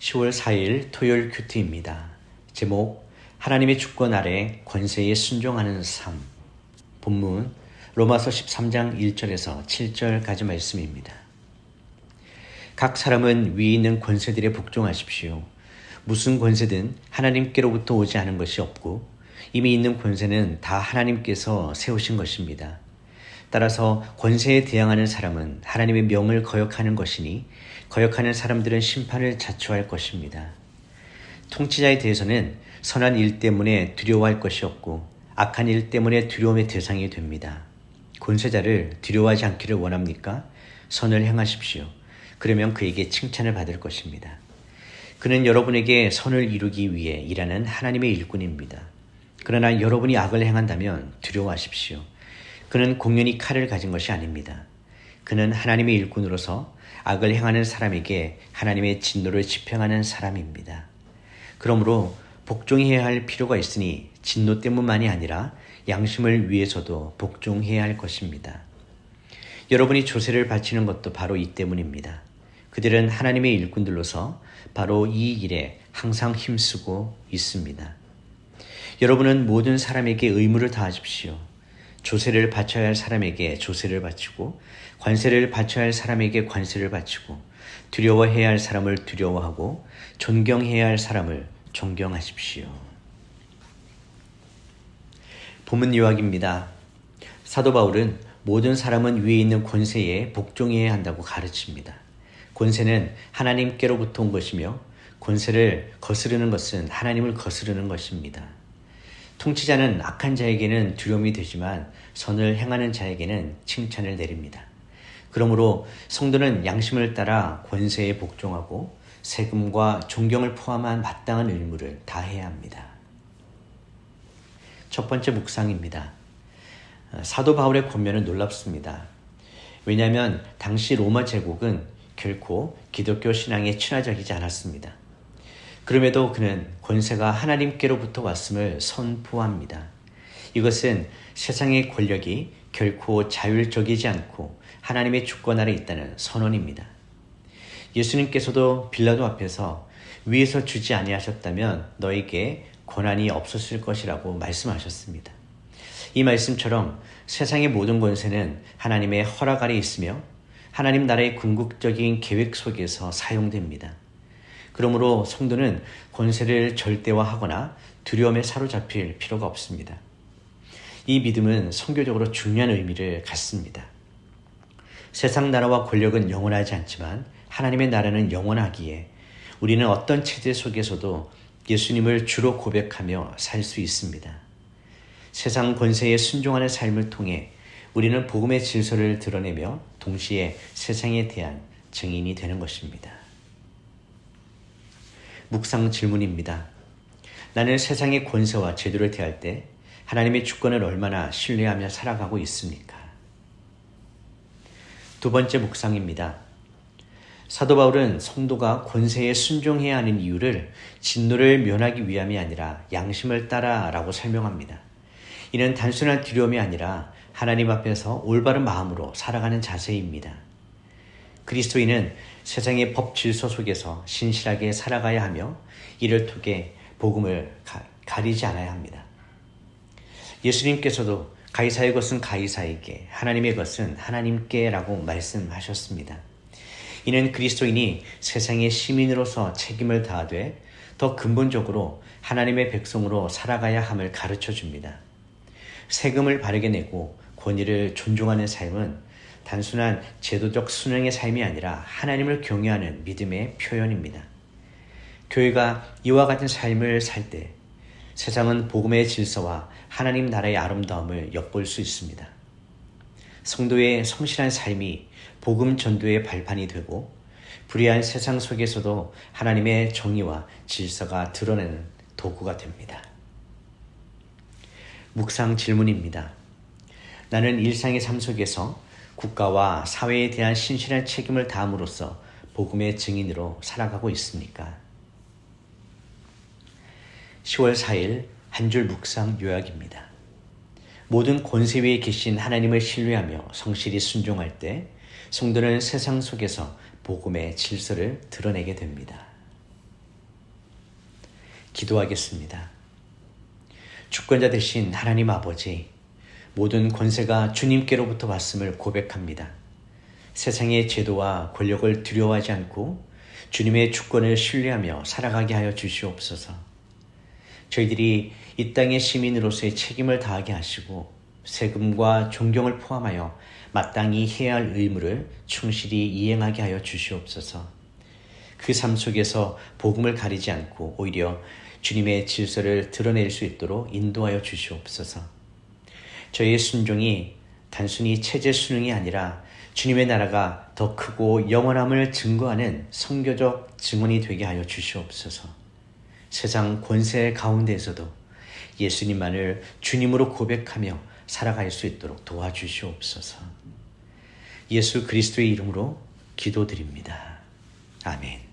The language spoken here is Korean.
10월 4일 토요일 큐티입니다. 제목 하나님의 주권 아래 권세에 순종하는 삶 본문 로마서 13장 1절에서 7절까지 말씀입니다. 각 사람은 위에 있는 권세들에 복종하십시오. 무슨 권세든 하나님께로부터 오지 않은 것이 없고 이미 있는 권세는 다 하나님께서 세우신 것입니다. 따라서 권세에 대항하는 사람은 하나님의 명을 거역하는 것이니 거역하는 사람들은 심판을 자초할 것입니다. 통치자에 대해서는 선한 일 때문에 두려워할 것이 없고 악한 일 때문에 두려움의 대상이 됩니다. 권세자를 두려워하지 않기를 원합니까? 선을 행하십시오. 그러면 그에게 칭찬을 받을 것입니다. 그는 여러분에게 선을 이루기 위해 일하는 하나님의 일꾼입니다. 그러나 여러분이 악을 행한다면 두려워하십시오. 그는 공연히 칼을 가진 것이 아닙니다. 그는 하나님의 일꾼으로서 악을 행하는 사람에게 하나님의 진노를 집행하는 사람입니다. 그러므로 복종해야 할 필요가 있으니 진노 때문만이 아니라 양심을 위해서도 복종해야 할 것입니다. 여러분이 조세를 바치는 것도 바로 이 때문입니다. 그들은 하나님의 일꾼들로서 바로 이 일에 항상 힘쓰고 있습니다. 여러분은 모든 사람에게 의무를 다하십시오. 조세를 바쳐야 할 사람에게 조세를 바치고 관세를 바쳐야 할 사람에게 관세를 바치고 두려워해야 할 사람을 두려워하고 존경해야 할 사람을 존경하십시오. 본문 요약입니다. 사도 바울은 모든 사람은 위에 있는 권세에 복종해야 한다고 가르칩니다. 권세는 하나님께로부터 온 것이며 권세를 거스르는 것은 하나님을 거스르는 것입니다. 통치자는 악한 자에게는 두려움이 되지만 선을 행하는 자에게는 칭찬을 내립니다. 그러므로 성도는 양심을 따라 권세에 복종하고 세금과 존경을 포함한 마땅한 의무를 다해야 합니다. 첫 번째 묵상입니다. 사도 바울의 권면은 놀랍습니다. 왜냐하면 당시 로마 제국은 결코 기독교 신앙에 친화적이지 않았습니다. 그럼에도 그는 권세가 하나님께로부터 왔음을 선포합니다. 이것은 세상의 권력이 결코 자율적이지 않고 하나님의 주권 아래 있다는 선언입니다. 예수님께서도 빌라도 앞에서 위에서 주지 아니하셨다면 너에게 권한이 없었을 것이라고 말씀하셨습니다. 이 말씀처럼 세상의 모든 권세는 하나님의 허락 아래 있으며 하나님 나라의 궁극적인 계획 속에서 사용됩니다. 그러므로 성도는 권세를 절대화하거나 두려움에 사로잡힐 필요가 없습니다. 이 믿음은 성교적으로 중요한 의미를 갖습니다. 세상 나라와 권력은 영원하지 않지만 하나님의 나라는 영원하기에 우리는 어떤 체제 속에서도 예수님을 주로 고백하며 살 수 있습니다. 세상 권세에 순종하는 삶을 통해 우리는 복음의 질서를 드러내며 동시에 세상에 대한 증인이 되는 것입니다. 묵상 질문입니다. 나는 세상의 권세와 제도를 대할 때 하나님의 주권을 얼마나 신뢰하며 살아가고 있습니까? 두 번째 묵상입니다. 사도 바울은 성도가 권세에 순종해야 하는 이유를 진노를 면하기 위함이 아니라 양심을 따라라고 설명합니다. 이는 단순한 두려움이 아니라 하나님 앞에서 올바른 마음으로 살아가는 자세입니다. 그리스도인은 세상의 법 질서 속에서 신실하게 살아가야 하며 이를 통해 복음을 가, 리지 않아야 합니다. 예수님께서도 가이사의 것은 가이사에게, 하나님의 것은 하나님께라고 말씀하셨습니다. 이는 그리스도인이 세상의 시민으로서 책임을 다하되 더 근본적으로 하나님의 백성으로 살아가야 함을 가르쳐 줍니다. 세금을 바르게 내고 권위를 존중하는 삶은 단순한 제도적 순응의 삶이 아니라 하나님을 경외하는 믿음의 표현입니다. 교회가 이와 같은 삶을 살 때 세상은 복음의 질서와 하나님 나라의 아름다움을 엿볼 수 있습니다. 성도의 성실한 삶이 복음 전도의 발판이 되고 불의한 세상 속에서도 하나님의 정의와 질서가 드러내는 도구가 됩니다. 묵상 질문입니다. 나는 일상의 삶 속에서 국가와 사회에 대한 신실한 책임을 다함으로써 복음의 증인으로 살아가고 있습니까? 10월 4일 한 줄 묵상 요약입니다. 모든 권세 위에 계신 하나님을 신뢰하며 성실히 순종할 때 성도는 세상 속에서 복음의 질서를 드러내게 됩니다. 기도하겠습니다. 주권자 되신 하나님 아버지, 모든 권세가 주님께로부터 왔음을 고백합니다. 세상의 제도와 권력을 두려워하지 않고 주님의 주권을 신뢰하며 살아가게 하여 주시옵소서. 저희들이 이 땅의 시민으로서의 책임을 다하게 하시고 세금과 존경을 포함하여 마땅히 해야 할 의무를 충실히 이행하게 하여 주시옵소서. 그 삶 속에서 복음을 가리지 않고 오히려 주님의 질서를 드러낼 수 있도록 인도하여 주시옵소서. 저희의 순종이 단순히 체제 수능이 아니라 주님의 나라가 더 크고 영원함을 증거하는 성교적 증언이 되게 하여 주시옵소서. 세상 권세 가운데에서도 예수님만을 주님으로 고백하며 살아갈 수 있도록 도와주시옵소서. 예수 그리스도의 이름으로 기도드립니다. 아멘.